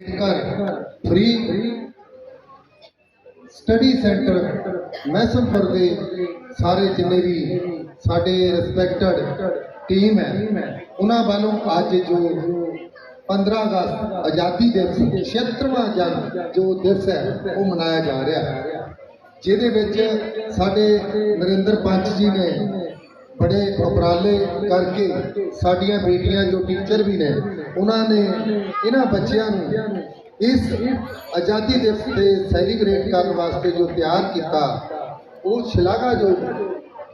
ਘਰ free study centre ਮੈਸਨਪੁਰ ਦੇ ਸਾਰੇ ਜਿੰਨੇ ਵੀ ਸਾਡੇ ਰਿਸਪੈਕਟਡ ਟੀਮ ਹੈ, ਉਹਨਾਂ ਵੱਲੋਂ ਅੱਜ ਜੋ 15 ਅਗਸਤ ਆਜ਼ਾਦੀ ਦਿਵਸ 76ਵਾਂ ਜਨ ਜੋ ਦਿਵਸ ਹੈ, ਉਹ ਮਨਾਇਆ ਜਾ ਰਿਹਾ ਹੈ। ਜਿਹਦੇ ਵਿੱਚ ਸਾਡੇ ਨਰਿੰਦਰ ਪੰਚ ਜੀ ਨੇ ਬੜੇ ਉਪਰਾਲੇ ਕਰਕੇ ਸਾਡੀਆਂ ਬੇਟੀਆਂ ਜੋ ਟੀਚਰ ਵੀ ਨੇ ਉਹਨਾਂ ਨੇ ਇਹਨਾਂ ਬੱਚਿਆਂ ਨੂੰ ਇਸ ਆਜ਼ਾਦੀ ਦਿਵਸ ਤੇ ਸੈਲੀਬ੍ਰੇਟ ਕਰਨ ਵਾਸਤੇ ਜੋ ਤਿਆਰ ਕੀਤਾ, ਉਹ ਸ਼ਲਾਘਾਯੋਗ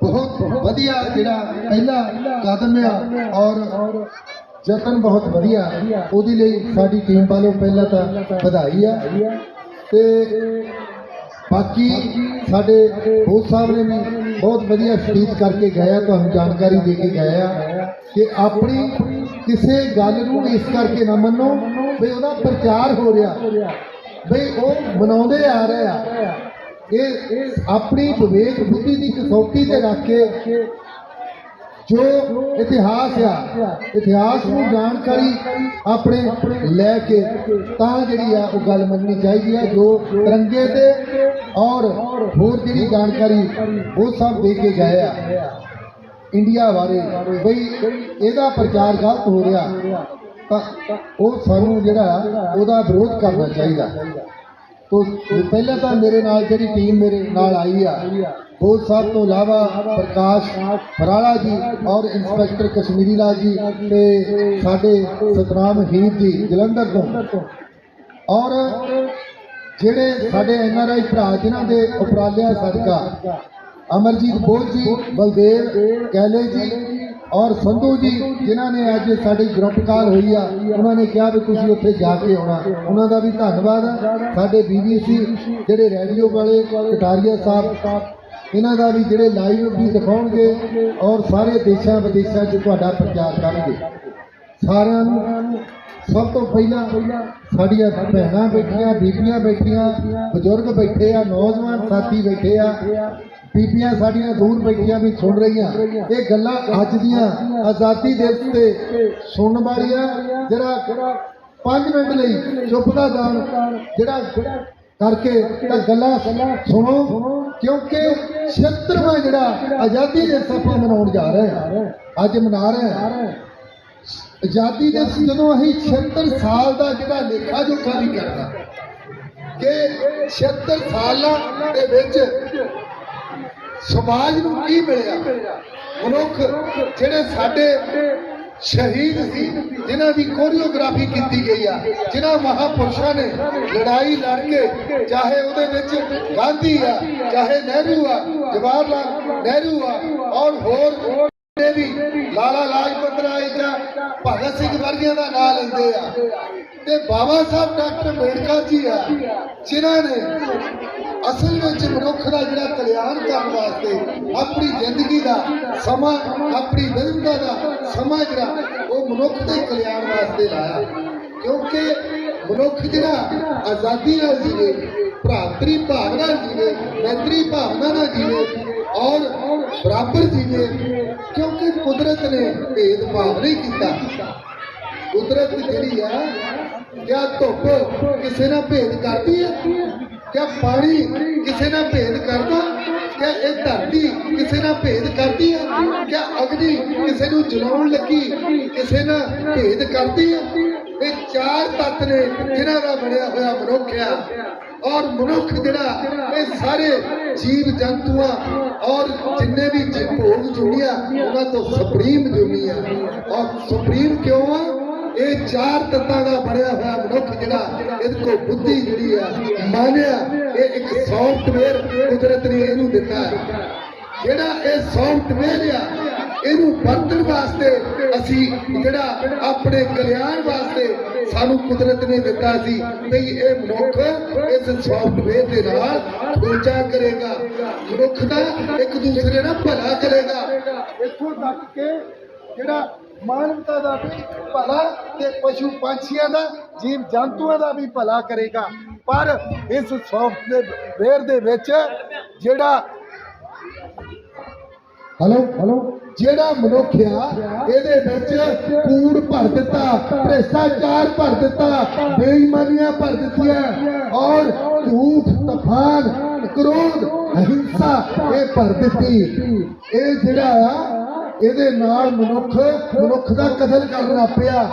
ਬਹੁਤ ਵਧੀਆ ਜਿਹੜਾ ਪਹਿਲਾ ਕਦਮ ਆ ਔਰ ਯਤਨ ਬਹੁਤ ਵਧੀਆ, ਉਹਦੇ ਲਈ ਸਾਡੀ ਟੀਮ ਵੱਲੋਂ ਪਹਿਲਾਂ ਤਾਂ ਵਧਾਈ ਆ। ਤੇ ਬਾਕੀ ਸਾਡੇ ਹੋਸ ਸਾਹਿਬ ਨੇ ਵੀ ਬਹੁਤ ਵਧੀਆ ਸਪੀਚ ਕਰਕੇ ਗਏ ਆ, ਤੁਹਾਨੂੰ ਜਾਣਕਾਰੀ ਦੇ ਕੇ ਗਏ ਆ ਕਿ ਆਪਣੀ ਕਿਸੇ ਗੱਲ ਨੂੰ ਇਸ ਕਰਕੇ ਨਾ ਮੰਨੋ ਵੀ ਉਹਦਾ ਪ੍ਰਚਾਰ ਹੋ ਰਿਹਾ। ਬਈ ਉਹ ਮਨਾਉਂਦੇ ਆ ਰਹੇ ਆ। ਇਹ ਆਪਣੀ ਵਿਵੇਕ ਬੁੱਧੀ ਦੀ ਕਸੌਟੀ ਤੇ ਰੱਖ ਕੇ ਜੋ ਇਤਿਹਾਸ ਆ, ਇਤਿਹਾਸ ਨੂੰ ਜਾਣਕਾਰੀ ਆਪਣੇ ਲੈ ਕੇ ਤਾਂ ਜਿਹੜੀ ਆ ਉਹ ਗੱਲ ਮੰਨਣੀ ਚਾਹੀਦੀ ਆ, ਜੋ ਤਿਰੰਗੇ ਤੇ ਔਰ ਹੋਰ ਜਿਹੜੀ ਜਾਣਕਾਰੀ ਉਹ ਸਭ ਦੇ ਕੇ ਗਏ ਆ। ਇੰਡੀਆ ਬਾਰੇ ਬਈ ਇਹਦਾ ਪ੍ਰਚਾਰ ਗਲਤ ਹੋ ਰਿਹਾ, ਤਾਂ ਉਹ ਸਾਨੂੰ ਜਿਹੜਾ ਉਹਦਾ ਵਿਰੋਧ ਕਰਨਾ ਚਾਹੀਦਾ। ਤੋ ਪਹਿਲਾਂ ਤਾਂ ਮੇਰੇ ਨਾਲ ਜਿਹੜੀ ਟੀਮ ਮੇਰੇ ਨਾਲ ਆਈ ਆ ਬਹੁਤ ਸਾਹਿਬ ਤੋਂ ਇਲਾਵਾ ਪ੍ਰਕਾਸ਼ ਫਰਾਲਾ ਜੀ ਔਰ ਇੰਸਪੈਕਟਰ ਕਸ਼ਮੀਰੀ ਲਾਲ ਜੀ ਤੇ ਸਾਡੇ ਸਤਨਾਮ ਹੀਰ ਜੀ ਜਲੰਧਰ ਤੋਂ। ਔਰ ਜਿਹੜੇ ਸਾਡੇ ਐਨ ਆਰ ਆਈ ਭਰਾ, ਜਿਨ੍ਹਾਂ ਦੇ ਉਪਰਾਲਿਆਂ ਸਦਕਾ ਅਮਰਜੀਤ ਬੋਧ ਜੀ, ਬਲਦੇਵ, ਕੈਲੇ ਜੀ ਔਰ ਸੰਧੂ ਜੀ, ਜਿਨ੍ਹਾਂ ਨੇ ਅੱਜ ਸਾਡੀ ਗਰੁੱਪ ਕਾਲ ਹੋਈ ਆ, ਉਹਨਾਂ ਨੇ ਕਿਹਾ ਵੀ ਤੁਸੀਂ ਉੱਥੇ ਜਾ ਕੇ ਆਉਣਾ। ਉਹਨਾਂ ਦਾ ਵੀ ਧੰਨਵਾਦ ਆ। ਸਾਡੇ ਬੀਬੀਸੀ ਜਿਹੜੇ ਰੇਡੀਓ ਵਾਲੇ, ਕਟਾਰੀਆ ਸਾਹਿਬ, ਇਹਨਾਂ ਦਾ ਵੀ ਜਿਹੜੇ ਲਾਈਵ ਵੀ ਦਿਖਾਉਣਗੇ ਔਰ ਸਾਰੇ ਦੇਸ਼ਾਂ ਵਿਦੇਸ਼ਾਂ 'ਚ ਤੁਹਾਡਾ ਪ੍ਰਚਾਰ ਕਰਨਗੇ। ਸਾਰਿਆਂ ਨੂੰ ਸਭ ਤੋਂ ਪਹਿਲਾਂ ਸਾਡੀਆਂ ਭੈਣਾਂ ਬੈਠੀਆਂ, ਬੀਬੀਆਂ ਬੈਠੀਆਂ, ਬਜ਼ੁਰਗ ਬੈਠੇ ਆ, ਨੌਜਵਾਨ ਸਾਥੀ ਬੈਠੇ ਆ ਬੀਬੀਆਂ ਸਾਡੀਆਂ ਦੂਰ ਬੈਠੀਆਂ ਵੀ ਸੁਣ ਰਹੀਆਂ। ਇਹ ਗੱਲਾਂ ਅੱਜ ਦੀਆਂ ਆਜ਼ਾਦੀ ਦਿਵਸ ਤੇ ਸੁਣਨ ਵਾਲੀਆਂ, ਜਿਹੜਾ 5 ਮਿੰਟ ਲਈ ਚੁੱਪ ਦਾ ਦਾਨ ਜਿਹੜਾ ਕਰਕੇ ਤਾਂ ਗੱਲਾਂ ਸੁਣੋ, ਕਿਉਂਕਿ 76ਵਾਂ ਜਿਹੜਾ ਆਜ਼ਾਦੀ ਦਿਵਸ ਆਪਾਂ ਮਨਾਉਣ ਜਾ ਰਹੇ ਹਾਂ, ਅੱਜ ਮਨਾ ਰਹੇ ਹਾਂ। ਆਜ਼ਾਦੀ ਦੇ ਜਦੋਂ ਅਸੀਂ 76 ਸਾਲ ਦਾ ਜਿਹੜਾ ਲੇਖਾ ਜੋਖਾ ਨਹੀਂ ਕਰਦਾ ਕਿ 76 ਸਾਲਾਂ ਦੇ ਵਿੱਚ ਸਮਾਜ ਨੂੰ ਕੀ ਮਿਲਿਆ? ਮਨੁੱਖ ਜਿਹੜੇ ਸਾਡੇ ਸ਼ਹੀਦ ਸੀ, ਜਿਨ੍ਹਾਂ ਦੀ ਕੋਰੀਓਗ੍ਰਾਫੀ ਕੀਤੀ ਗਈ ਆ, ਜਿਨ੍ਹਾਂ ਮਹਾਪੁਰਸ਼ਾਂ ਨੇ ਲੜਾਈ ਲੜ ਕੇ, ਚਾਹੇ ਉਹਦੇ ਵਿੱਚ ਗਾਂਧੀ ਆ, ਚਾਹੇ ਨਹਿਰੂ ਆ ਜਵਾਹਰ ਲਾਲ ਨਹਿਰੂ ਆ, ਔਰ ਹੋਰ ਨੇ ਵੀ ਲਾਲਾ ਲਾਜਪਤ ਰਾਏ ਜਾਂ ਭਗਤ ਸਿੰਘ ਵਰਗਿਆਂ ਦਾ ਨਾਂ ਲੈਂਦੇ ਆ। ਤੇ ਬਾਬਾ ਸਾਹਿਬ ਡਾਕਟਰ ਅੰਬੇਡਕਰ ਜੀ ਆ, ਜਿਨ੍ਹਾਂ ਨੇ ਅਸਲ ਵਿੱਚ ਮਨੁੱਖ ਦਾ ਜਿਹੜਾ ਕਲਿਆਣ ਕਰਨ ਵਾਸਤੇ ਆਪਣੀ ਜ਼ਿੰਦਗੀ ਦਾ ਸਮਾਂ, ਆਪਣੀ ਵਿਦਵਤਾ ਦਾ ਸਮਾਂ ਜਿਹੜਾ, ਉਹ ਮਨੁੱਖ ਦੇ ਕਲਿਆਣ ਵਾਸਤੇ ਲਾਇਆ। ਕਿਉਂਕਿ ਮਨੁੱਖ ਜਿਹੜਾ ਆਜ਼ਾਦੀ ਨਾਲ ਜੀਵੇ, ਭਰਾਤਰੀ ਭਾਵਨਾ ਨਾਲ ਜੀਵੇ ਮੈਤਰੀ ਭਾਵਨਾ ਨਾਲ ਜੀਵੇ ਔਰ ਬਰਾਬਰ ਜੀਵੇ ਕਿਉਂਕਿ ਕੁਦਰਤ ਨੇ ਭੇਦਭਾਵ ਨਹੀਂ ਕੀਤਾ। ਕੁਦਰਤ ਜਿਹੜੀ ਆ ਕਿਆ ਧੁੱਪ ਕਿਸੇ ਨਾਲ ਭੇਦ ਕਰਦੀ ਹੈ ਕਿਆ ਪਾਣੀ ਕਿਸੇ ਨਾਲ ਭੇਦ ਕਰਦਾ ਕਿਆ ਇਹ ਧਰਤੀ ਕਿਸੇ ਨਾਲ ਭੇਦ ਕਰਦੀ ਹੈ ਕਿਆ ਅਗਨੀ ਕਿਸੇ ਨੂੰ ਜਲਾਉਣ ਲੱਗੀ, ਕਿਸੇ ਨਾਲ ਭੇਦ ਕਰਦੀ ਹੈ ਇਹ ਚਾਰ ਤੱਤ ਨੇ ਜਿਨ੍ਹਾਂ ਦਾ ਬਣਿਆ ਹੋਇਆ ਮਨੁੱਖ ਆ। ਔਰ ਮਨੁੱਖ ਜਿਹੜਾ ਇਹ ਸਾਰੇ ਜੀਵ ਜੰਤੂਆਂ ਔਰ ਜਿੰਨੇ ਵੀ ਭੋਗ ਜੁੜੀਆਂ ਉਹਨਾਂ ਤੋਂ ਸੁਪਰੀਮ ਜੁੜੀ ਆ ਔਰ ਸੁਪਰੀਮ ਕਿਉਂ ਆ? ਇਹ ਚਾਰ ਤੱਤਾਂ ਦਾ ਬਣਿਆ ਹੋਇਆ ਮਨੁੱਖ ਜਿਹੜਾ ਇਹਦੇ ਕੋਲ ਬੁੱਧੀ ਜਿਹੜੀ ਆ, ਮਾਨਿਆ, ਇਹ ਇੱਕ ਸੌਫਟਵੇਅਰ ਕੁਦਰਤ ਨੇ ਇਹਨੂੰ ਦਿੱਤਾ। ਹੈ ਜਿਹੜਾ ਇਹ ਸੌਫਟਵੇਅਰ ਆ ਇਹਨੂੰ ਵਰਤਣ ਵਾਸਤੇ ਅਸੀਂ ਜਿਹੜਾ ਆਪਣੇ ਕਲਿਆਣ ਵਾਸਤੇ ਸਾਨੂੰ ਕੁਦਰਤ ਨੇ ਦਿੱਤਾ ਸੀ ਵੀ ਇਹ ਮਨੁੱਖ ਇਸ ਸੌਫਟਵੇਅਰ ਦੇ ਨਾਲ ਖੋਜਾ ਕਰੇਗਾ। ਮਨੁੱਖ ਦਾ ਇੱਕ ਦੂਸਰੇ ਨਾਲ ਭਲਾ ਕਰੇਗਾ। ਇੱਥੋਂ ਤੱਕ ਕਿ ਜਿਹੜਾ ਮਾਨਵਤਾ ਦਾ ਵੀ ਭਲਾ ਤੇ ਪਸ਼ੂ ਪੰਛੀਆਂ ਦਾ, ਜੀਵ ਜੰਤੂਆਂ ਦਾ ਵੀ ਭਲਾ ਕਰੇਗਾ। ਪਰ ਇਸ ਸੌਫਟਵੇਅਰ ਦੇ ਵਿੱਚ ਜਿਹੜਾ ਹੈਲੋ ਹੈਲੋ ਜਿਹੜਾ ਮਨੁੱਖ ਆ, ਇਹਦੇ ਵਿੱਚ ਕੂੜ ਭਰ ਦਿੱਤਾ, ਭ੍ਰਿਸ਼ਟਾਚਾਰ ਭਰ ਦਿੱਤਾ, ਬੇਈਮਾਨੀਆਂ ਭਰ ਦਿੱਤੀਆਂ, ਔਰ ਝੂਠ, ਤਫਾਨ, ਕ੍ਰੋਧ, ਅਹਿੰਸਾ ਇਹ ਭਰ ਦਿੱਤੀ। ਇਹ ਜਿਹੜਾ ਇਹਦੇ ਨਾਲ ਮਨੁੱਖ ਮਨੁੱਖ ਦਾ ਕਤਲ ਕਰਨ ਲੱਗ ਪਿਆ।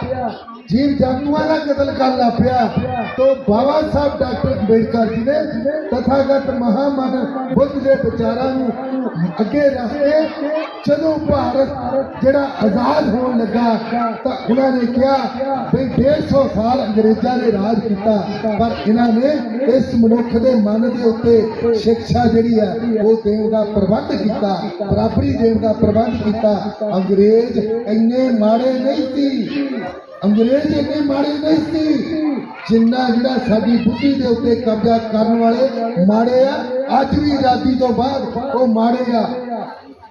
ਜੀਵ ਜੰਤੂਆਂ ਦਾ ਕਤਲ ਕਰਨ ਲੱਗ ਪਿਆ। ਤੋ ਬਾਬਾ ਸਾਹਿਬ ਡਾਕਟਰ ਅੰਬੇਡਕਰ ਜੀ ਨੇ ਤਥਾਗਤ ਮਹਾਮਨ ਬੁੱਧ ਦੇ ਵਿਚਾਰਾਂ ਨੂੰ ਅੱਗੇ ਰੱਖ ਕੇ ਜਦੋਂ ਭਾਰਤ ਜਿਹੜਾ ਆਜ਼ਾਦ ਹੋਣ ਲੱਗਾ ਤਾਂ ਉਹਨਾਂ ਨੇ ਕਿਹਾ ਵੀ 150 ਸਾਲ ਅੰਗਰੇਜ਼ਾਂ ਨੇ ਰਾਜ ਕੀਤਾ, ਪਰ ਇਹਨਾਂ ਨੇ ਇਸ ਮਨੁੱਖ ਦੇ ਮਨ ਦੇ ਉੱਤੇ ਸਿੱਖਿਆ ਜਿਹੜੀ ਹੈ, ਉਹ ਦੇਣ ਦਾ ਪ੍ਰਬੰਧ ਕੀਤਾ, ਬਰਾਬਰੀ ਦੇਣ ਦਾ ਪ੍ਰਬੰਧ ਕੀਤਾ। ਅੰਗਰੇਜ਼ ਇੰਨੇ ਮਾੜੇ ਨਹੀਂ ਸੀ। ਅੰਗਰੇਜ਼ ਇੰਨੇ ਮਾੜੇ ਨਹੀਂ ਸੀ। ਜਿੰਨਾ ਜਿਹੜਾ ਸਾਡੀ ਬੁੱਧੀ ਦੇ ਉੱਤੇ ਕਬਜ਼ਾ ਕਰਨ ਵਾਲੇ ਮਾੜੇ ਆ, ਅੱਜ ਵੀ ਆਜ਼ਾਦੀ ਤੋਂ ਬਾਅਦ ਉਹ ਮਾੜੇ ਆ।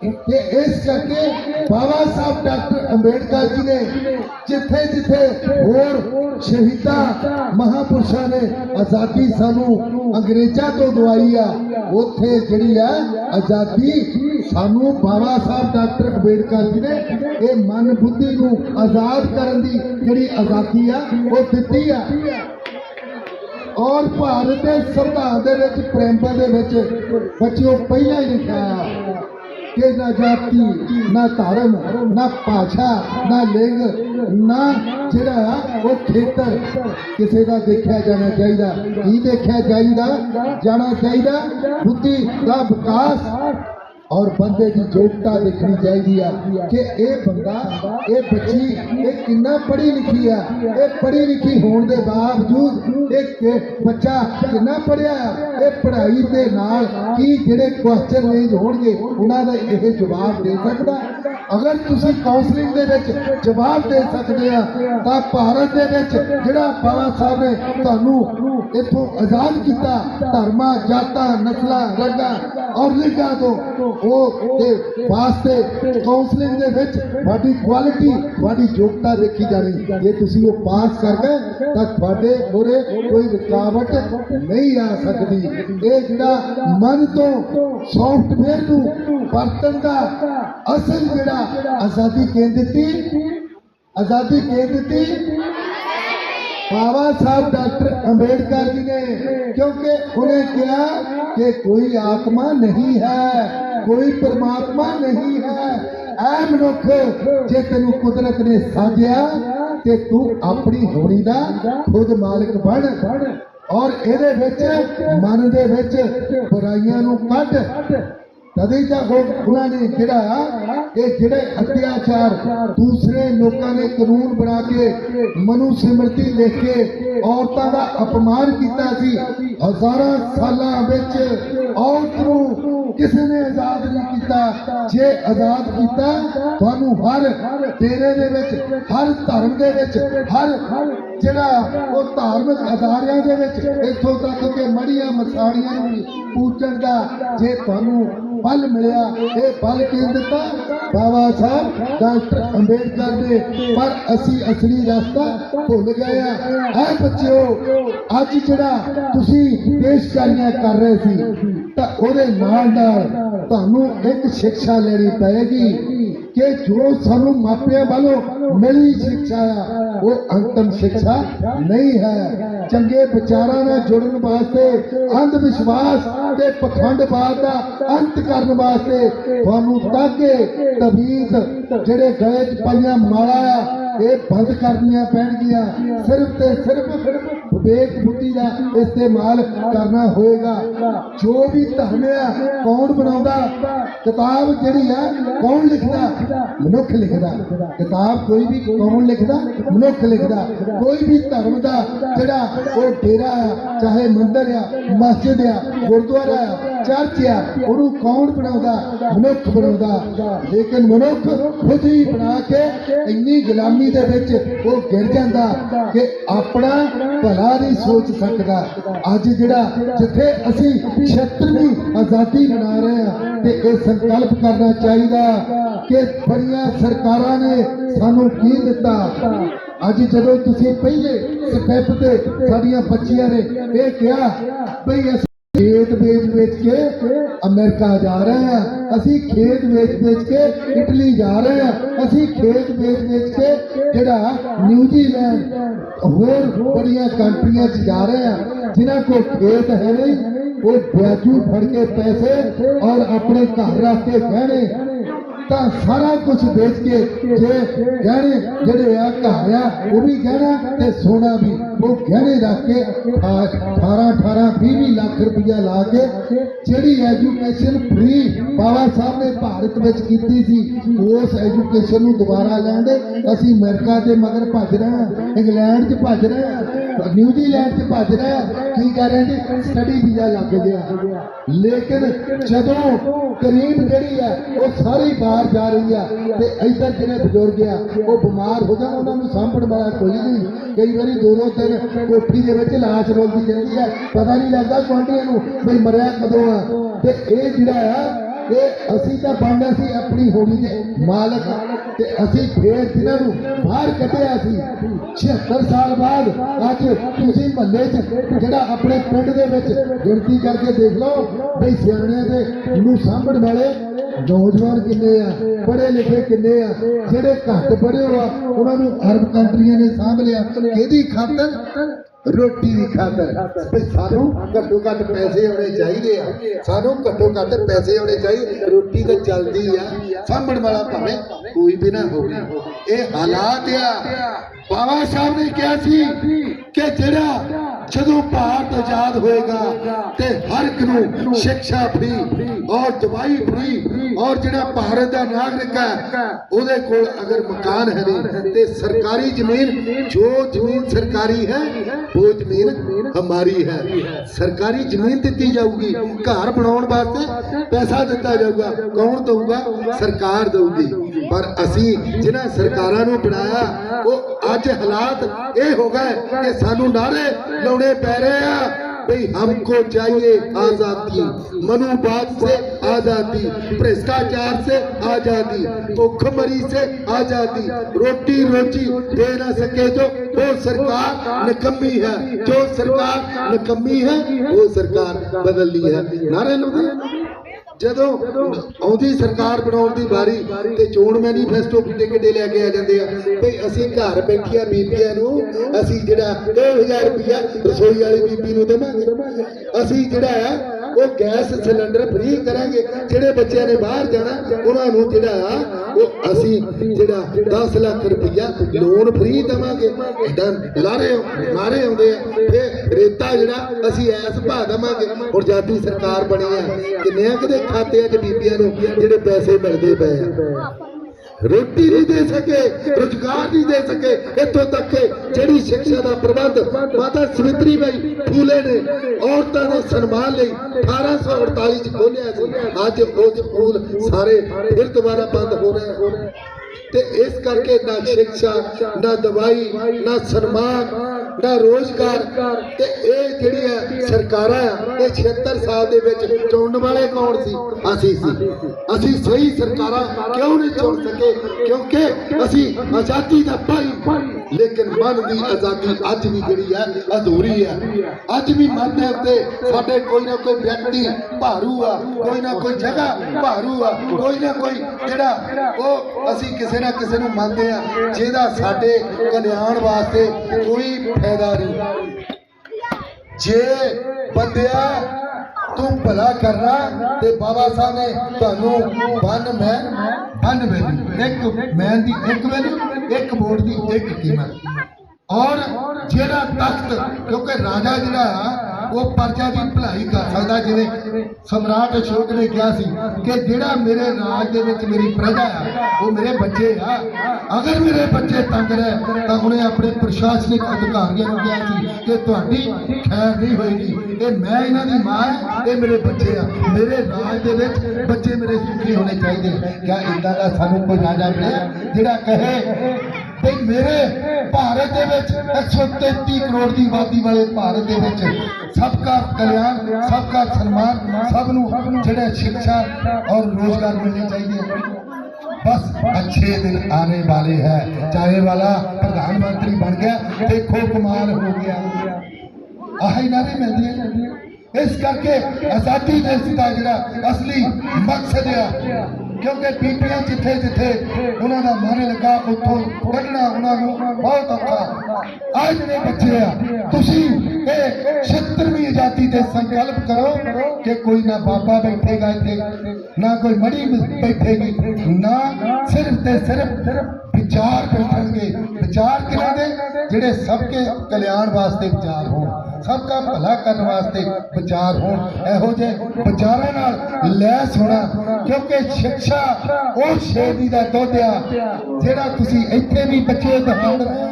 ਤੇ ਇਸ ਕਰਕੇ ਬਾਬਾ ਸਾਹਿਬ ਡਾਕਟਰ ਅੰਬੇਡਕਰ ਜੀ ਨੇ ਜਿੱਥੇ ਜਿੱਥੇ ਹੋਰ ਸ਼ਹੀਦਾਂ, ਮਹਾਪੁਰਸ਼ਾਂ ਨੇ ਆਜ਼ਾਦੀ ਸਾਨੂੰ ਅੰਗਰੇਜ਼ਾਂ ਤੋਂ ਦਵਾਈ ਆ, ਉੱਥੇ ਜਿਹੜੀ ਆ ਆਜ਼ਾਦੀ ਸਾਨੂੰ ਬਾਬਾ ਸਾਹਿਬ ਡਾਕਟਰ ਅੰਬੇਡਕਰ ਜੀ ਨੇ ਇਹ ਮਨ ਬੁੱਧੀ ਨੂੰ ਆਜ਼ਾਦ ਕਰਨ ਦੀ ਜਿਹੜੀ ਆਜ਼ਾਦੀ ਆ, ਉਹ ਦਿੱਤੀ ਆ। ਔਰ ਭਾਰਤ ਦੇ ਸੰਵਿਧਾਨ ਦੇ ਵਿੱਚ ਪ੍ਰੈਂਬਲ ਦੇ ਵਿੱਚ ਬੱਚਿਓ ਪਹਿਲਾਂ ਹੀ ਲਿਖਿਆ ਕਿ ਨਾ ਜਾਤੀ, ਨਾ ਧਰਮ, ਨਾ ਭਾਸ਼ਾ, ਨਾ ਲਿੰਗ, ਨਾ ਜਿਹੜਾ ਉਹ ਖੇਤਰ। ਕਿਸੇ ਦਾ ਦੇਖਿਆ ਜਾਣਾ ਚਾਹੀਦਾ ਕੀ ਦੇਖਿਆ ਚਾਹੀਦਾ ਜਾਣਾ ਚਾਹੀਦਾ। ਬੁੱਧੀ ਦਾ ਵਿਕਾਸ ਔਰ ਬੰਦੇ ਦੀ ਯੋਗਤਾ ਦੇਖਣੀ ਚਾਹੀਦੀ ਆ ਕਿ ਇਹ ਬੰਦਾ, ਇਹ ਬੱਚੀ, ਇਹ ਕਿੰਨਾ ਪੜ੍ਹੀ ਲਿਖੀ ਆ, ਇਹ ਪੜ੍ਹੀ ਲਿਖੀ ਹੋਣ ਦੇ ਬਾਵਜੂਦ ਇਹ ਬੱਚਾ ਕਿੰਨਾ ਪੜ੍ਹਿਆ ਆ, ਇਹ ਪੜ੍ਹਾਈ ਦੇ ਨਾਲ ਕੀ ਜਿਹੜੇ ਕੁਐਸਚਨ ਰੇਂਜ ਹੋਣਗੇ, ਉਹਨਾਂ ਦਾ ਇਹ ਜਵਾਬ ਦੇ ਸਕਦਾ। ਅਗਰ ਤੁਸੀਂ ਕਾਉਂਸਲਿੰਗ ਦੇ ਵਿੱਚ ਜਵਾਬ ਦੇ ਸਕਦੇ ਆ, ਤਾਂ ਭਾਰਤ ਦੇ ਵਿੱਚ ਜਿਹੜਾ ਬਾਬਾ ਸਾਹਿਬ ਨੇ ਤੁਹਾਨੂੰ ਇੱਥੋਂ ਆਜ਼ਾਦ ਕੀਤਾ ਧਰਮਾਂ ਜਾਤਾਂ ਨਸਲਾਂ ਰੰਗਾਂ ਔਰ ਲਿੰਗਾਂ ਤੋਂ ਉਹ ਦੇ ਵਾਸਤੇ ਕਾਉਂਸਲਿੰਗ ਦੇ ਵਿੱਚ ਤੁਹਾਡੀ ਕੁਆਲਿਟੀ ਤੁਹਾਡੀ ਯੋਗਤਾ ਦੇਖੀ ਜਾਣੀ ਜੇ ਤੁਸੀਂ ਉਹ ਪਾਸ ਕਰ ਗਏ ਤਾਂ ਤੁਹਾਡੇ ਮੋਰੇ ਕੋਈ ਰੁਕਾਵਟ ਨਹੀਂ ਆ ਸਕਦੀ ਇਹ ਜਿਹੜਾ ਮਨ ਤੋਂ ਸੌਫਟਵੇਅਰ ਨੂੰ ਵਰਤਣ ਦਾ ਅਸਲ ਜਿਹੜਾ ਆਜ਼ਾਦੀ ਕਿਹ ਦਿੱਤੀ ਆਜ਼ਾਦੀ ਕਿਹ ਦਿੱਤੀ ਬਾਬਾ ਸਾਹਿਬ ਡਾਕਟਰ ਅੰਬੇਡਕਰ ਜੀ ਨੇ, ਕਿਉਂਕਿ ਉਹਨੇ ਕਿਹਾ ਕਿ ਕੋਈ ਆਤਮਾ ਨਹੀਂ ਹੈ, ਕੋਈ ਪਰਮਾਤਮਾ ਨਹੀਂ ਹੈ। ਐ ਮਨੁੱਖ, ਜੇ ਤੈਨੂੰ ਕੁਦਰਤ ਨੇ ਸਾਜਿਆ ਤੇ ਤੂੰ ਆਪਣੀ ਹੋਣੀ ਦਾ ਖੁਦ ਮਾਲਕ ਬਣ। ਔਰ ਇਹਦੇ ਵਿੱਚ, ਮਨ ਦੇ ਵਿੱਚ ਬੁਰਾਈਆਂ ਨੂੰ ਕੱਢ ਤਦੇ ਤਾਂ ਉਹ ਉਹਨਾਂ ਨੇ ਜਿਹੜਾ ਇਹ ਜਿਹੜੇ ਅਤਿਆਚਾਰ ਦੂਸਰੇ ਲੋਕਾਂ ਨੇ ਕਾਨੂੰਨ ਬਣਾ ਕੇ ਮਨੂ ਸਿਮਰਤੀ ਲਿਖ ਕੇ ਔਰਤਾਂ ਦਾ ਅਪਮਾਨ ਕੀਤਾ ਸੀ ਹਜ਼ਾਰਾਂ ਸਾਲਾਂ ਵਿੱਚ ਔਰਤ ਨੂੰ ਕਿਸੇ ਨੇ ਆਜ਼ਾਦ ਨਹੀਂ ਕੀਤਾ ਜੇ ਆਜ਼ਾਦ ਕੀਤਾ ਤੁਹਾਨੂੰ ਹਰ ਡੇਰੇ ਦੇ ਵਿੱਚ ਹਰ ਧਰਮ ਦੇ ਵਿੱਚ ਹਰ ਜਿਹੜਾ ਉਹ ਧਾਰਮਿਕ ਅਦਾਰਿਆਂ ਦੇ ਵਿੱਚ ਇੱਥੋਂ ਤੱਕ ਕਿ ਮੜੀਆਂ ਮਸਾਣੀਆਂ ਨੂੰ ਵੀ ਪੂਜਣ ਦਾ ਜੇ ਤੁਹਾਨੂੰ ਬਲ ਮਿਲਿਆ, ਇਹ ਬਲ ਕਿਸ ਦਿੱਤਾ? ਬਾਬਾ ਸਾਹਿਬ, ਡਾਕਟਰ ਅੰਬੇਡਕਰ ਨੇ ਪਰ ਅਸੀਂ ਅਸਲੀ ਰਸਤਾ ਭੁੱਲ ਗਏ ਆ। ਐ ਬੱਚਿਓ, ਅੱਜ ਜਿਹੜਾ ਤੁਸੀਂ ਪੇਸ਼ਕਾਰੀਆਂ ਕਰ ਰਹੇ ਸੀ, ਤਾਂ ਉਹਦੇ ਨਾਲ ਨਾਲ ਤੁਹਾਨੂੰ ਇੱਕ ਸਿੱਖਿਆ ਲੈਣੀ ਪਏਗੀ ਕਿ ਜੋ ਸਾਨੂੰ ਮਾਪਿਆਂ ਵੱਲੋਂ ਮਿਲੀ ਸਿੱਖਿਆ ਉਹ ਅੰਤਮ ਸਿੱਖਿਆ ਨਹੀਂ ਹੈ। ਚੰਗੇ ਵਿਚਾਰਾਂ ਨਾਲ ਜੁੜਨ ਵਾਸਤੇ ਅੰਧ ਵਿਸ਼ਵਾਸ ਤੇ ਪਖੰਡਵਾਦ ਦਾ ਅੰਤ ਕਰਨ ਵਾਸਤੇ ਤੁਹਾਨੂੰ ਤਾਗੇ ਤਵੀਜ਼ ਜਿਹੜੇ ਗਏ ਚ ਪਾਈਆਂ ਮਾਲਾ ਆ, ਇਹ ਬੰਦ ਕਰਨੀਆਂ ਪੈਣਗੀਆਂ। ਸਿਰਫ ਤੇ ਸਿਰਫ ਵਿਵੇਕ ਬੁੱਧੀ ਦਾ ਇਸਤੇਮਾਲ ਕਰਨਾ ਹੋਏਗਾ। ਜੋ ਵੀ ਧਰਮ ਆ ਕੌਣ ਬਣਾਉਂਦਾ? ਕਿਤਾਬ ਜਿਹੜੀ ਹੈ ਕੌਣ ਲਿਖਦਾ? ਮਨੁੱਖ ਲਿਖਦਾ। ਕਿਤਾਬ ਕੋਈ ਵੀ ਕੌਣ ਲਿਖਦਾ? ਮਨੁੱਖ ਲਿਖਦਾ। ਕੋਈ ਵੀ ਧਰਮ ਦਾ ਜਿਹੜਾ ਉਹ ਡੇਰਾ ਆ, ਚਾਹੇ ਮੰਦਿਰ ਆ, ਮਸਜਿਦ ਆ, ਗੁਰਦੁਆਰਾ ਆ ਚਰਚ ਆ ਉਹਨੂੰ ਕੌਣ ਬਣਾਉਂਦਾ? ਮਨੁੱਖ ਬਣਾਉਂਦਾ। ਲੇਕਿਨ ਮਨੁੱਖ ਖੁਦ ਹੀ ਬਣਾ ਕੇ ਇੰਨੀ ਗੁਲਾਮੀ ਦੇ ਵਿੱਚ ਉਹ ਗਿਰ ਜਾਂਦਾ ਕਿ ਆਪਣਾ ਭਲਾ ਨਹੀਂ ਸੋਚ ਸਕਦਾ। ਅੱਜ ਜਿਹੜਾ ਜਿੱਥੇ ਅਸੀਂ 76ਵੀਂ ਆਜ਼ਾਦੀ ਮਨਾ ਰਹੇ ਹਾਂ ਤੇ ਇਹ ਸੰਕਲਪ ਕਰਨਾ ਚਾਹੀਦਾ ਕਿ ਬੜੀਆਂ ਸਰਕਾਰਾਂ ਨੇ ਸਾਨੂੰ ਕੀ ਦਿੱਤਾ। ਅੱਜ ਜਦੋਂ ਤੁਸੀਂ ਪਹਿਲੇ ਸਟੈਪ ਤੇ ਸਾਡੀਆਂ ਬੱਚੀਆਂ ਨੇ ਇਹ ਕਿਹਾ, ਬਈ ਖੇਤ ਵੇਚ ਵੇਚ ਕੇ ਅਮਰੀਕਾ ਜਾ ਰਹੇ ਆ ਅਸੀਂ ਖੇਤ ਵੇਚ ਵੇਚ ਕੇ ਇਟਲੀ ਜਾ ਰਹੇ ਹਾਂ। ਅਸੀਂ ਖੇਤ ਵੇਚ ਵੇਚ ਕੇ ਜਿਹੜਾ ਨਿਊਜ਼ੀਲੈਂਡ ਹੋਰ ਬੜੀਆਂ ਕੰਟਰੀਆਂ 'ਚ ਜਾ ਰਹੇ ਹਾਂ। ਜਿਨ੍ਹਾਂ ਕੋਲ ਖੇਤ ਹੈ ਨਹੀਂ, ਉਹ ਵਿਆਜੂ ਫੜ ਕੇ ਪੈਸੇ ਔਰ ਆਪਣੇ ਘਰ ਰੱਖ ਕੇ ਗਹਿਣੇ ਤਾਂ ਸਾਰਾ ਕੁਝ ਵੇਚ ਕੇ ਜੇ ਗਹਿਣੇ ਜਿਹੜੇ ਆ ਘਰ ਆ, ਉਹ ਵੀ ਗਹਿਣਾ ਤੇ ਸੋਨਾ ਵੀ। ਉਹ ਗਹਿਣੇ ਰੱਖ ਕੇ 18 18 20 ਲੱਖ ਰੁਪਇਆ ਲਾ ਕੇ ਜਿਹੜੀ ਐਜੂਕੇਸ਼ਨ ਫ੍ਰੀ ਬਾਬਾ ਸਾਹਿਬ ਨੇ ਭਾਰਤ ਵਿੱਚ ਕੀਤੀ ਸੀ, ਉਸ ਐਜੂਕੇਸ਼ਨ ਨੂੰ ਦੁਬਾਰਾ ਲੈਣ ਦੇ। ਅਸੀਂ ਅਮਰੀਕਾ ਦੇ ਮਗਰ ਭੱਜ ਰਹੇ ਹਾਂ, ਇੰਗਲੈਂਡ 'ਚ ਭੱਜ ਰਹੇ ਹਾਂ, ਨਿਊਜ਼ੀਲੈਂਡ 'ਚ ਭੱਜ ਰਹੇ ਹਾਂ। ਕੀ ਕਰ ਰਹੇ ਜੀ ਸਟੱਡੀ ਵੀਜ਼ਾ ਲੱਗ ਗਿਆ। ਲੇਕਿਨ ਜਦੋਂ ਕਰੀਬ ਜਿਹੜੀ ਹੈ ਉਹ ਸਾਰੀ ਬਾਹਰ ਜਾ ਰਹੀ ਆ ਤੇ ਇੱਧਰ ਜਿਹੜੇ ਬਜ਼ੁਰਗ ਆ, ਉਹ ਬਿਮਾਰ ਹੋ ਜਾਣ, ਉਹਨਾਂ ਨੂੰ ਸਾਂਭਣ ਵਾਲਾ ਕੋਈ ਨਹੀਂ। ਕਈ ਵਾਰੀ ਦੋ ਦੋ ਦਿਨ ਕੋਠੀ ਦੇ ਵਿੱਚ ਲਾਸ਼ ਰੋਲਦੀ ਰਹਿੰਦੀ ਹੈ ਪਤਾ ਨਹੀਂ ਲੱਗਦਾ ਗੁਆਂਢੀਆਂ ਨੂੰ ਬਈ ਮਰਿਆ ਕਦੋਂ ਆ। ਤੇ ਇਹ ਜਿਹੜਾ ਆ ਇਹ ਅਸੀਂ ਤਾਂ ਬਣਨਾ ਸੀ ਆਪਣੀ ਹੋਣੀ ਦੇ ਮਾਲਕ ਤੇ ਅਸੀਂ ਫੇਰ ਜਿਨ੍ਹਾਂ ਨੂੰ ਬਾਹਰ ਕੱਢਿਆ ਸੀ। 76 ਸਾਲ ਬਾਅਦ ਅੱਜ ਤੁਸੀਂ ਮਹੱਲੇ 'ਚ ਜਿਹੜਾ ਆਪਣੇ ਪਿੰਡ ਦੇ ਵਿੱਚ ਗਿਣਤੀ ਕਰਕੇ ਦੇਖ ਲਓ ਬਈ ਸਿਆਣਿਆਂ ਦੇ ਨੂੰ ਸਾਂਭਣ ਵਾਲੇ ਨੌਜਵਾਨ ਕਿੰਨੇ ਆ, ਪੜ੍ਹੇ ਲਿਖੇ ਕਿੰਨੇ ਆ, ਜਿਹੜੇ ਘੱਟ ਪੜ੍ਹੇ ਹੋ ਉਹਨਾਂ ਨੂੰ ਅਰਬ ਕੰਟਰੀਆਂ ਨੇ ਸਾਂਭ ਲਿਆ। ਇਹਦੀ ਖਾਤਰ? ਰੋਟੀ ਦੀ ਖਾਤਰ। ਤੇ ਸਾਨੂੰ ਘੱਟੋ ਘੱਟ ਪੈਸੇ ਆਉਣੇ ਚਾਹੀਦੇ ਆ। ਸਾਨੂੰ ਘੱਟੋ ਘੱਟ ਪੈਸੇ ਆਉਣੇ ਚਾਹੀਦੇ ਰੋਟੀ ਤਾਂ ਚੱਲਦੀ ਆ। ਸਾਂਭਣ ਵਾਲਾ ਭਾਵੇਂ ਕੋਈ ਵੀ ਨਾ ਹੋਵੇ। ਇਹ ਹਾਲਾਤ ਆ। ਬਾਬਾ ਸਾਹਿਬ ਨੇ ਕਿਹਾ ਸੀ ਕਿ ਜਿਹੜਾ ਜਦੋਂ ਭਾਰਤ ਆਜ਼ਾਦ ਹੋਏਗਾ ਤੇ ਹਰ ਇੱਕ ਨੂੰ ਸਿੱਖਿਆ ਫ੍ਰੀ ਔਰ ਦਵਾਈ ਫ੍ਰੀ ਔਰ ਜਿਹੜਾ ਭਾਰਤ ਦਾ ਨਾਗਰਿਕ ਹੈ, ਉਹਦੇ ਕੋਲ ਅਗਰ ਮਕਾਨ ਹੈ ਨਹੀਂ, ਤੇ ਸਰਕਾਰੀ ਜ਼ਮੀਨ, ਜੋ ਜ਼ਮੀਨ ਸਰਕਾਰੀ ਹੈ, ਉਹ ਜ਼ਮੀਨ ਹਮਾਰੀ ਹੈ। ਸਰਕਾਰੀ ਜ਼ਮੀਨ ਦਿੱਤੀ ਜਾਊਗੀ, ਘਰ ਬਣਾਉਣ ਵਾਸਤੇ ਪੈਸਾ ਦਿੱਤਾ ਜਾਊਗਾ, ਕੌਣ ਦਊਗਾ? ਸਰਕਾਰ ਦਊਗੀ। ਪਰ ਅਸੀਂ ਜਿਨ੍ਹਾਂ ਸਰਕਾਰਾਂ ਨੂੰ ਬਣਾਇਆ, ਉਹ ਅੱਜ ਹਾਲਾਤ ਇਹ ਹੋ ਗਏ ਕਿ ਸਾਨੂੰ ਨਾਰੇ ਲਾਉਣੇ रोने पै रहे हैं भाई हमको चाहिए आजादी मनुवाद से आजादी भ्रष्टाचार से आजादी भुखमरी से आजादी रोटी रोजी दे ना सके जो वो सरकार नकम्मी है जो सरकार नकम्मी है वो सरकार बदलनी है नारे लगे ਜਦੋਂ ਆਉਂਦੀ ਸਰਕਾਰ ਬਣਾਉਣ ਦੀ ਵਾਰੀ ਤੇ ਚੋਣ ਮੈਨੀਫੈਸਟੋ ਕਿੱਡੇ ਕਿੱਡੇ ਲੈ ਕੇ ਆ ਜਾਂਦੇ ਆ ਭਈ ਅਸੀਂ ਘਰ ਬੈਠੀਆਂ ਬੀਬੀਆਂ ਨੂੰ, ਅਸੀਂ ਜਿਹੜਾ 2000 ਰੁਪਇਆ ਰਸੋਈ ਵਾਲੀ ਬੀਬੀ ਨੂੰ ਦੇਵਾਂਗੇ। ਅਸੀਂ ਜਿਹੜਾ ਆ ਉਹ ਗੈਸ ਸਿਲੰਡਰ ਫ੍ਰੀ ਕਰਾਂਗੇ। ਜਿਹੜੇ ਬੱਚਿਆਂ ਨੇ ਬਾਹਰ ਜਾਣਾ, ਉਹਨਾਂ ਨੂੰ ਜਿਹੜਾ ਉਹ ਅਸੀਂ ਜਿਹੜਾ 10 ਲੱਖ ਰੁਪਇਆ ਲੋਨ ਫ੍ਰੀ ਦੇਵਾਂਗੇ। ਇਦਾਂ ਲਾਰੇ ਨਾਰੇ ਆਉਂਦੇ ਆ। ਤੇ ਰੇਤਾ ਜਿਹੜਾ ਅਸੀਂ ਐਸ ਭਾ ਦੇਵਾਂਗੇ। ਹੁਣ ਜਾਤੀ ਸਰਕਾਰ ਬਣੀ ਆ, ਕਿੰਨਿਆਂ ਕਿਤੇ ਖਾਤੇ 'ਚ ਬੀਬੀਆਂ ਨੂੰ ਜਿਹੜੇ ਪੈਸੇ ਮਿਲਦੇ ਪਏ ਆ। ਰੋਟੀ ਨਹੀਂ ਦੇ ਸਕੇ, ਰੁਜ਼ਗਾਰ ਨਹੀਂ ਦੇ ਸਕੇ। ਇੱਥੋਂ ਤੱਕ ਕਿ ਜਿਹੜੀ ਸਿੱਖਿਆ ਦਾ ਪ੍ਰਬੰਧ ਮਾਤਾ ਸਮਿਤਰੀ ਬਾਈ ਫੂਲੇ ਨੇ, ਔਰਤਾਂ ਦੇ ਸਨਮਾਨ ਲਈ 1848 ਚ ਖੋਲਿਆ ਸੀ। ਅੱਜ ਉਹ ਸਕੂਲ ਸਾਰੇ ਫਿਰ ਦੁਬਾਰਾ ਬੰਦ ਹੋ ਰਹੇ ਹਨ। ਤੇ ਇਸ ਕਰਕੇ ਨਾ ਸਿੱਖਿਆ, ਨਾ ਦਵਾਈ, ਨਾ ਸਨਮਾਨ ਨਾ ਰੋਜ਼ਗਾਰ ਤੇ ਇਹ ਜਿਹੜੀ ਹੈ ਸਰਕਾਰਾਂ ਆ, ਇਹ 76 ਸਾਲ ਦੇ ਵਿੱਚ ਚੁਣਨ ਵਾਲੇ ਕੌਣ ਸੀ? ਅਸੀਂ ਸੀ। ਅਸੀਂ ਸਹੀ ਸਰਕਾਰਾਂ ਕਿਉਂ ਨਹੀਂ ਚੁਣ ਸਕੇ? ਕਿਉਂਕਿ ਅਸੀਂ ਆਜ਼ਾਦੀ ਦਾ ਭਾਈ ਲੇਕਿਨ ਮਨ ਦੀ ਆਜ਼ਾਦੀ ਅੱਜ ਵੀ ਜਿਹੜੀ ਹੈ, ਅਧੂਰੀ ਹੈ। ਅੱਜ ਵੀ ਮਨ ਦੇ ਉੱਤੇ ਸਾਡੇ ਕੋਈ ਨਾ ਕੋਈ ਵਿਅਕਤੀ ਭਾਰੂ ਆ, ਕੋਈ ਨਾ ਕੋਈ ਜਗ੍ਹਾ ਭਾਰੂ ਆ, ਕੋਈ ਨਾ ਕੋਈ ਜਿਹੜਾ ਉਹ ਅਸੀਂ ਕਿਸੇ ਨਾ ਕਿਸੇ ਨੂੰ ਮੰਨਦੇ ਆ, ਜਿਹਦਾ ਸਾਡੇ ਕਲਿਆਣ ਵਾਸਤੇ ਕੋਈ ਫਾਇਦਾ ਨਹੀਂ। ਜੇ ਬੰਦਿਆ ਤੂੰ ਭਲਾ ਕਰਨਾ ਤੇ ਬਾਬਾ ਸਾਹਿਬ ਨੇ ਤੁਹਾਨੂੰ ਵਨ ਮੈਨ ਵਨ ਵੈਲਿਊ ਇੱਕ ਮੈਨ ਦੀ ਇੱਕ ਵੈਲਿਊ ਇੱਕ ਵੋਟ ਦੀ ਇੱਕ ਕੀਮਤ। ਔਰ ਜਿਹੜਾ ਤਖਤ, ਕਿਉਂਕਿ ਰਾਜਾ ਜਿਹੜਾ ਆ, ਉਹ ਪਰਜਾ ਦੀ ਭਲਾਈ ਕਰ ਸਕਦਾ, ਜਿਵੇਂ ਸਮਰਾਟ ਅਸ਼ੋਕ ਨੇ ਕਿਹਾ ਸੀ ਕਿ ਜਿਹੜਾ ਮੇਰੇ ਰਾਜ ਦੇ ਵਿੱਚ ਮੇਰੀ ਪ੍ਰਜਾ ਆ, ਉਹ ਮੇਰੇ ਬੱਚੇ ਆ। ਅਗਰ ਮੇਰੇ ਬੱਚੇ ਤੰਗ ਰਹੇ ਤਾਂ ਉਹਨੇ ਆਪਣੇ ਪ੍ਰਸ਼ਾਸਨਿਕ ਅਧਿਕਾਰੀਆਂ ਨੂੰ ਕਿਹਾ ਸੀ ਕਿ ਤੁਹਾਡੀ ਖੈਰ ਨਹੀਂ ਹੋਏਗੀ। ਇਹ ਮੈਂ ਇਹਨਾਂ ਦੀ ਮਾਂ ਹਾਂ, ਇਹ ਮੇਰੇ ਬੱਚੇ ਆ ਮੇਰੇ ਰਾਜ ਦੇ ਵਿੱਚ ਬੱਚੇ ਮੇਰੇ ਸੁਖੀ ਹੋਣੇ ਚਾਹੀਦੇ ਕਿਆ ਇਦਾਂ ਦਾ ਸਾਨੂੰ ਕੋਈ ਰਾਜਾ ਮਿਲਿਆ ਜਿਹੜਾ ਕਹੇ ਤੇ ਮੇਰੇ ਭਾਰਤ ਦੇ ਵਿੱਚ 133 ਕਰੋੜ ਦੀ ਆਬਾਦੀ ਵਾਲੇ ਭਾਰਤ ਦੇ ਵਿੱਚ ਸਭ ਦਾ ਕਲਿਆਣ ਸਭ ਦਾ ਸਨਮਾਨ ਸਭ ਨੂੰ ਜਿਹੜੇ ਸਿੱਖਿਆ ਔਰ ਰੋਜ਼ਗਾਰ ਮਿਲਣੇ ਚਾਹੀਦੇ ਹਨ बस अच्छे दिन आने वाले हैं चाहे वाला प्रधानमंत्री बन गया देखो कमाल हो गया ਆਹੀ ਨਾ ਵੀ ਮਿਲਦੀਆਂ ਜਾਂਦੀਆਂ ਇਸ ਕਰਕੇ ਆਜ਼ਾਦੀ ਦੇ ਸਿੱਧਾ ਜਿਹੜਾ ਅਸਲੀ ਮਕਸਦ ਆ, ਕਿਉਂਕਿ ਬੀਬੀਆਂ ਜਿੱਥੇ ਜਿੱਥੇ ਉਹਨਾਂ ਦਾ ਮਨ ਲਗਾ, ਉੱਥੋਂ ਕੱਢਣਾ ਉਹਨਾਂ ਨੂੰ ਬਹੁਤ ਔਖਾ। ਅੱਜ ਜਿਹੜੇ ਬੱਚੇ ਆ, ਤੁਸੀਂ ਇਹ 76ਵੀਂ ਆਜ਼ਾਦੀ ਦੇ ਸੰਕਲਪ ਕਰੋ ਕਿ ਕੋਈ ਨਾ ਬਾਬਾ ਬੈਠੇਗਾ ਇੱਥੇ, ਨਾ ਕੋਈ ਮੜੀ ਬੈਠੇਗੀ, ਨਾ ਸਿਰਫ ਤੇ ਸਿਰਫ ਵਿਚਾਰ ਬੈਠਣਗੇ। ਵਿਚਾਰ ਕਿਹਨਾਂ ਦੇ? ਜਿਹੜੇ ਸਭ ਕੇ ਕਲਿਆਣ ਵਾਸਤੇ ਵਿਚਾਰ ਹੋਣ। ਸਭ ਦਾ ਭਲਾ ਕਰਨ ਵਾਸਤੇ ਵਿਚਾਰ ਹੋਣ ਇਹੋ ਜਿਹੇ ਵਿਚਾਰਾਂ ਨਾਲ ਲੈਸ ਹੋਣਾ ਕਿਉਂਕਿ ਸਿੱਖਿਆ ਉਹ ਸ਼ੇਰੀ ਦਾ ਦੁੱਧ ਆ ਜਿਹੜਾ ਤੁਸੀਂ ਇੱਥੇ ਵੀ ਬੱਚੇ ਦਹਾੜ ਰਹੇ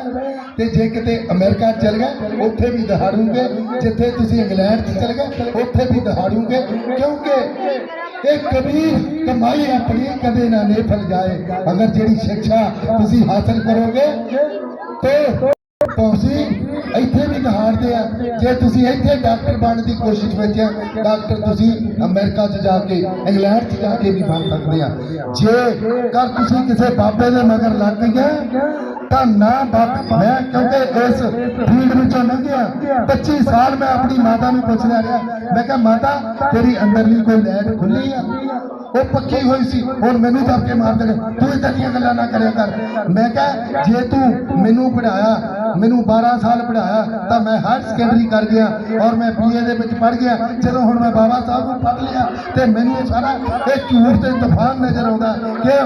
ਤੇ ਜੇ ਕਿਤੇ ਅਮਰੀਕਾ ਚਲ ਗਏ ਉੱਥੇ ਵੀ ਦਹਾੜੂਗੇ ਜਿੱਥੇ ਤੁਸੀਂ ਇੰਗਲੈਂਡ 'ਚ ਚਲ ਗਏ ਉੱਥੇ ਵੀ ਦਹਾੜੂਗੇ ਕਿਉਂਕਿ ਇਹ ਕਬੀਰ ਕਮਾਈ ਆਪਣੀ ਕਦੇ ਨਾ ਨਿਫਲ ਜਾਏ ਅਗਰ ਜਿਹੜੀ ਸਿੱਖਿਆ ਤੁਸੀਂ ਹਾਸਲ ਕਰੋਗੇ ਤੇ ਤੁਸੀਂ ਇੱਥੇ ਵੀ ਦਹਾੜਦੇ ਆ। ਜੇ ਤੁਸੀਂ ਇੱਥੇ ਡਾਕਟਰ ਬਣਨ ਦੀ ਕੋਸ਼ਿਸ਼ ਵਿੱਚ ਆ, ਡਾਕਟਰ ਤੁਸੀਂ ਅਮਰੀਕਾ 'ਚ ਜਾ ਕੇ, ਇੰਗਲੈਂਡ 'ਚ ਜਾ ਕੇ ਵੀ ਬਣ ਸਕਦੇ ਆ। ਜੇ ਕਰ ਤੁਸੀਂ ਕਿਸੇ ਬਾਬੇ ਦੇ ਮਗਰ ਲੱਗ ਗਏ, ਤਾਂ ਨਾ ਬਾਪ ਮੈਂ ਕਿਉਂਕਿ ਇਸ ਫੀਲਡ ਵਿੱਚੋਂ ਲੰਘਿਆ। 25 ਸਾਲ ਮੈਂ ਆਪਣੀ ਮਾਤਾ ਨੂੰ ਪੁੱਛਦਾ ਰਿਹਾ ਮੈਂ ਕਿਹਾ, ਮਾਤਾ, ਤੇਰੀ ਅੰਦਰਲੀ ਕੋਈ ਲੈਟ ਖੁੱਲੀ ਆ? ਉਹ ਪੱਕੀ ਹੋਈ ਸੀ। ਹੁਣ ਮੈਨੂੰ ਦੱਬ ਕੇ ਮਾਰ ਦੇਣੇ ਤੂੰ ਇਦਾਂ ਦੀਆਂ ਗੱਲਾਂ ਨਾ ਕਰਿਆ ਕਰ। ਮੈਂ ਕਿਹਾ, ਜੇ ਤੂੰ ਮੈਨੂੰ ਪੜਾਇਆ ਮੈਨੂੰ 12 ਸਾਲ ਪੜਾਇਆ ਤਾਂ ਮੈਂ ਹਾਇਰ ਸੈਕੰਡਰੀ ਕਰ ਗਿਆ ਔਰ ਮੈਂ ਬੀਏ ਦੇ ਵਿੱਚ ਪੜ ਗਿਆ। ਜਦੋਂ ਹੁਣ ਮੈਂ ਬਾਬਾ ਸਾਹਿਬ ਨੂੰ ਪੜ ਲਿਆ ਤੇ ਮੈਨੂੰ ਇਹ ਸਾਰਾ, ਇਹ ਝੂਠ ਤੇ ਤੂਫਾਨ ਨਜ਼ਰ ਆਉਂਦਾ। ਕਿ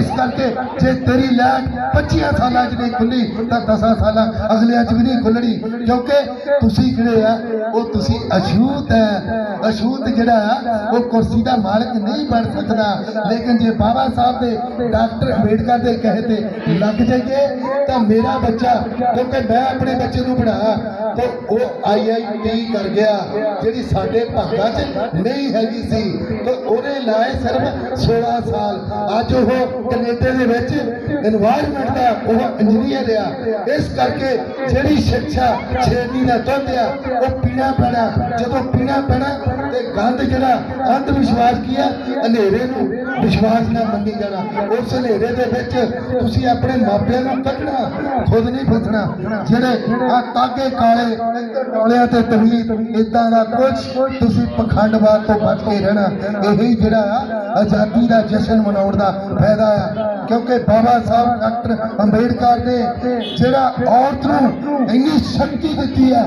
ਇਸ ਕਰਕੇ ਜੇ ਤੇਰੀ ਲੈਟ 25 ਸਾਲਾਂ 'ਚ ਨਹੀਂ ਖੁੱਲੀ ਤਾਂ 10 ਸਾਲਾਂ ਅਗਲਿਆਂ 'ਚ ਵੀ ਨਹੀਂ ਖੁੱਲਣੀ ਕਿਉਂਕਿ ਤੁਸੀਂ ਜਿਹੜੇ ਆ, ਉਹ ਤੁਸੀਂ ਅਛੂਤ ਹੈ। ਅਛੂਤ ਜਿਹੜਾ ਆ, ਉਹ ਕੁਰਸੀ ਦਾ ਮਾਲਕ ਨਹੀਂ ਬਣ ਸਕਦਾ। ਲੇਕਿਨ ਜੇ ਬਾਬਾ ਸਾਹਿਬ ਦੇ ਡਾਕਟਰ ਅੰਬੇਡਕਰ ਦੇ ਕਹੇ ਤੇ ਲੱਗ ਜਾਈਏ, ਤਾਂ ਮੇਰਾ ਬੱਚਾ, ਕਿਉਂਕਿ ਮੈਂ ਆਪਣੇ ਬੱਚੇ ਨੂੰ ਪੜਾਇਆ ਤੇ ਉਹ ਆਈਆਈਟੀ ਕਰ ਗਿਆ, ਜਿਹੜੀ ਸਾਡੇ ਭਾਗਾਂ 'ਚ ਨਹੀਂ ਹੈਗੀ ਸੀ। ਤੇ ਉਹਨੇ ਲਾਏ ਸਿਰਫ 16 ਸਾਲ। ਅੱਜ ਉਹ ਕੈਨੇਡਾ ਦੇ ਵਿੱਚ এনवायरमेंट ਦਾ ਉਹ ਇੰਜੀਨੀਅਰ ਆ। ਇਸ ਕਰਕੇ ਜਿਹੜੀ ਸਿੱਖਿਆ ਛੇਨੀ ਦਾ ਦੁੱਧ ਆ, ਉਹ ਪੀਣਾ ਪੈਣਾ। ਜਦੋਂ ਪੀਣਾ ਪੈਣਾ, ਤੇ ਗੰਦ ਜਿਹੜਾ ਅੰਧ ਵਿਸ਼ਵਾਸ ਕੀ ਆ? ਹਨੇਰੇ ਨੂੰ ਵਿਸ਼ਵਾਸ ਨਾਲ ਮੰਨੀ ਜਾਣਾ। ਉਸ ਹਨੇਰੇ ਦੇ ਵਿੱਚ ਤੁਸੀਂ ਆਪਣੇ ਮਾਪਿਆਂ ਨੂੰ ਕੱਢਣਾ, ਖੁਦ ਨਹੀਂ ਫਸਣਾ। ਜਿਹੜੇ ਆ ਤਾਗੇ ਕਾਲੇ ਡੋਲਿਆਂ ਤੇ ਤਵੀਤ ਇਦਾਂ ਦਾ ਕੁਝ ਤੁਸੀਂ ਪਖੰਡਵਾਦ ਤੋਂ ਬਚ ਕੇ ਰਹਿਣਾ। ਇਹੀ ਜਿਹੜਾ ਆਜ਼ਾਦੀ ਦਾ ਜਸ਼ਨ ਮਨਾਉਣ ਦਾ ਫਾਇਦਾ ਆ ਕਿਉਂਕਿ ਬਾਬਾ ਸਾਹਿਬ ਡਾਕਟਰ ਅੰਬੇਡਕਰ ਨੇ ਜਿਹੜਾ ਔਰਤ ਨੂੰ ਇੰਨੀ ਸ਼ਕਤੀ ਦਿੱਤੀ ਆ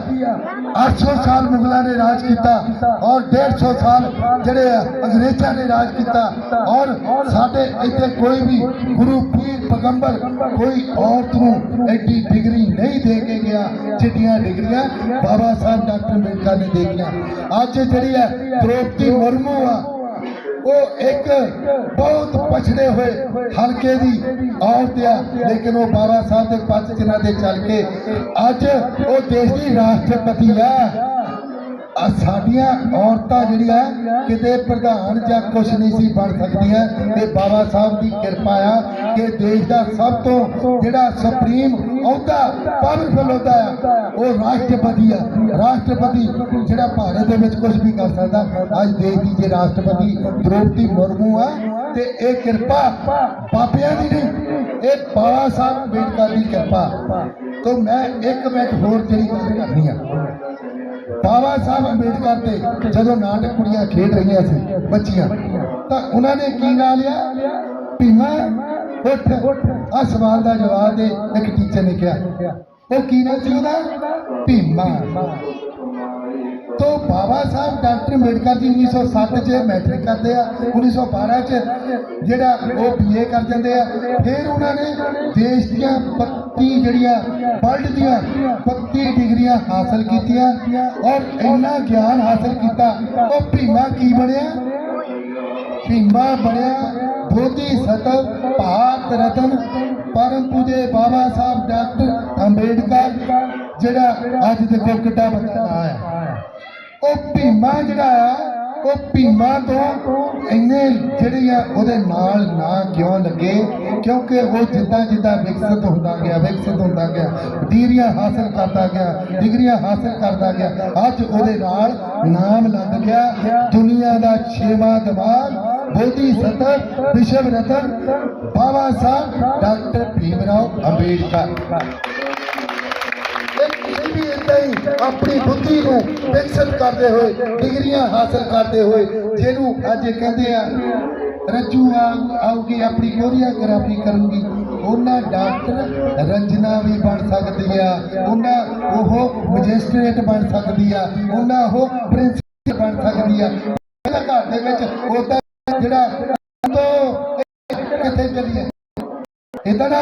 800 ਸਾਲ ਮੁਗਲਾਂ ਨੇ ਰਾਜ ਕੀਤਾ ਔਰ 150 ਸਾਲ ਜਿਹੜੇ ਅੰਗਰੇਜ਼ਾਂ ਨੇ ਰਾਜ ਕੀਤਾ ਔਰ ਸਾਡੇ ਇੱਥੇ ਕੋਈ ਵੀ ਗੁਰੂ ਪੀਰ ਪੈਗੰਬਰ ਕੋਈ ਔਰਤ ਨੂੰ ਐਡੀ ਡਿਗਰੀ ਨਹੀਂ ਦੇ ਕੇ ਗਿਆ ਜਿੱਡੀਆਂ ਡਿਗਰੀਆਂ ਬਾਬਾ ਸਾਹਿਬ ਡਾਕਟਰ ਅੰਬੇਡਕਰ ਨੇ ਦੇ ਗਈਆਂ ਅੱਜ ਜਿਹੜੀ ਹੈ, ਦ੍ਰੋਪਦੀ ਮੁਰਮੂ ਆ ਉਹ ਇੱਕ ਬਹੁਤ ਪਛੜੇ ਹੋਏ, ਹਲਕੇ ਦੀ ਔਰਤ ਆ, ਲੇਕਿਨ ਉਹ ਬਾਬਾ ਸਾਹਿਬ ਦੇ ਪੰਜ ਚਿੰਨ੍ਹਾਂ ਦੇ ਚੱਲ ਕੇ ਅੱਜ ਉਹ ਦੇਸ਼ ਦੀ ਰਾਸ਼ਟਰਪਤੀ ਆ। ਆ ਸਾਡੀਆਂ ਔਰਤਾਂ ਜਿਹੜੀਆਂ ਕਿਤੇ ਪ੍ਰਧਾਨ ਜਾਂ ਕੁਛ ਨਹੀਂ ਸੀ ਬਣ ਸਕਦੀਆਂ। ਇਹ ਬਾਬਾ ਸਾਹਿਬ ਦੀ ਕਿਰਪਾ ਆ ਕਿ ਦੇਸ਼ ਦਾ ਸਭ ਤੋਂ ਜਿਹੜਾ ਸੁਪਰੀਮ ਅਹੁਦਾ ਪਾਵਰਫੁਲ ਅਹੁਦਾ ਆ, ਉਹ ਰਾਸ਼ਟਰਪਤੀ ਆ। ਰਾਸ਼ਟਰਪਤੀ ਜਿਹੜਾ ਭਾਰਤ ਦੇ ਵਿੱਚ ਕੁਝ ਵੀ ਕਰ ਸਕਦਾ। ਅੱਜ ਦੇਸ਼ ਦੀ ਜੇ ਰਾਸ਼ਟਰਪਤੀ ਦ੍ਰੋਪਦੀ ਮੁਰਮੂ ਆ, ਤੇ ਇਹ ਕਿਰਪਾ ਬਾਬਿਆਂ ਦੀ ਨਹੀਂ, ਇਹ ਬਾਬਾ ਸਾਹਿਬ ਅੰਬੇਡਕਰ ਦੀ ਕਿਰਪਾ। ਤੋਂ ਮੈਂ ਇੱਕ ਮਿੰਟ ਹੋਰ ਜਿਹੜੀ ਗੱਲ ਕਰਨੀ ਆ। ਬਾਬਾ ਸਾਹਿਬ ਅੰਬੇਡਕਰ ਤੇ ਜਦੋਂ ਨਾਟਕ ਕੁੜੀਆਂ ਖੇਡ ਰਹੀਆਂ ਸੀ, ਬੱਚੀਆਂ, ਤਾਂ ਉਹਨਾਂ ਨੇ ਕੀ ਨਾਂ ਲਿਆ? ਭੀਮਾ ਉੱਠ ਆ ਸਵਾਲ ਦਾ ਜਵਾਬ ਦੇ ਇੱਕ ਟੀਚਰ ਨੇ ਕਿਹਾ। ਉਹ ਕੀ ਨਾਂ ਸੀ ਉਹਦਾ? ਭੀਮਾ। ਬਾਬਾ ਸਾਹਿਬ, ਡਾਕਟਰ ਅੰਬੇਡਕਰ ਜੀ 1907 ਚ ਮੈਟ੍ਰਿਕ ਕਰਦੇ ਆ 1912 ਚ ਜਿਹੜਾ ਉਹ ਬੀਏ ਕਰ ਜਾਂਦੇ ਆ। ਫਿਰ ਉਹਨਾਂ ਨੇ ਦੇਸ਼ ਦੀਆਂ 32 ਜਿਹੜੀਆਂ ਵਰਲਡ ਦੀਆਂ 32 ਡਿਗਰੀਆਂ ਹਾਸਲ ਕੀਤੀਆਂ ਔਰ ਇੰਨਾ ਗਿਆਨ ਹਾਸਲ ਕੀਤਾ। ਉਹ ਭੀਮਾ ਕੀ ਬਣਿਆ? ਭੀਮਾ ਬਣਿਆ ਬੋਧੀ ਸਤਵ ਭਾਰਤ ਰਤਨ। ਪਰਮ ਪੂਜੇ ਬਾਬਾ ਸਾਹਿਬ, ਡਾਕਟਰ ਅੰਬੇਡਕਰ, ਜਿਹੜਾ ਅੱਜ ਦੇਖੋ ਕਿੱਡਾ ਵੱਡਾ ਹੈ। ਭੀਮਾ ਜਿਹੜਾ ਆ, ਉਹ ਭੀਮਾ ਤੋਂ ਇੰਨੇ ਜਿਹੜੀ ਆ ਉਹਦੇ ਨਾਲ ਨਾਂ ਕਿਉਂ ਲੱਗੇ? ਕਿਉਂਕਿ ਉਹ ਜਿੱਦਾਂ ਜਿੱਦਾਂ ਵਿਕਸਿਤ ਹੁੰਦਾ ਗਿਆ, ਵਿਕਸਿਤ ਹੁੰਦਾ ਗਿਆ, ਡਿਗਰੀਆਂ ਹਾਸਲ ਕਰਦਾ ਗਿਆ, ਡਿਗਰੀਆਂ ਹਾਸਲ ਕਰਦਾ ਗਿਆ, ਅੱਜ ਉਹਦੇ ਨਾਲ ਨਾਮ ਲੱਗ ਗਿਆ, ਦੁਨੀਆ ਦਾ ਛੇਵਾਂ ਦਿਮਾਗ ਬੋਧੀ ਸਤਰ, ਵਿਸ਼ਵ ਰਤਨ ਬਾਬਾ ਸਾਹਿਬ ਡਾਕਟਰ ਭੀਮ ਰਾਓ ਅੰਬੇਡਕਰ। ਇਹ ਆਪਣੀ ਬੁੱਧੀ ਨੂੰ ਵਿਕਸਿਤ ਕਰਦੇ ਹੋਏ, ਡਿਗਰੀਆਂ ਹਾਸਲ ਕਰਦੇ ਹੋਏ, ਜਿਹਨੂੰ ਅੱਜ ਕਹਿੰਦੇ ਆ, ਰੱਜੂ ਆ ਆਉਗੀ ਆਪਣੀ ਕੋਰੀਓਗ੍ਰਾਫੀ ਕਰੂਗੀ। ਉਹਨਾਂ ਡਾਕਟਰ ਰੰਜਨਾ ਵੀ ਬਣ ਸਕਦੀ ਆ, ਉਹਨਾਂ ਉਹ ਮੈਜਿਸਟ੍ਰੇਟ ਬਣ ਸਕਦੀ ਆ, ਉਹਨਾਂ ਉਹ ਪ੍ਰਿੰਸੀਪਲ ਬਣ ਸਕਦੀ ਆ। ਘਰ ਦੇ ਵਿੱਚ ਉਹਦਾ ਜਿਹੜਾ ਤੋਂ ਕਿੱਥੇ ਚੱਲੀਏ। ਇਦਾਂ ਨਾ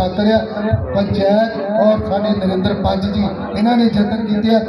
ਪਾਤਰ ਆ ਪੰਚਾਇਤ ਔਰ ਸਾਡੇ ਨਰਿੰਦਰ ਪੰਜ ਜੀ ਇਹਨਾਂ ਨੇ ਯਤਨ ਕੀਤੇ ਆ।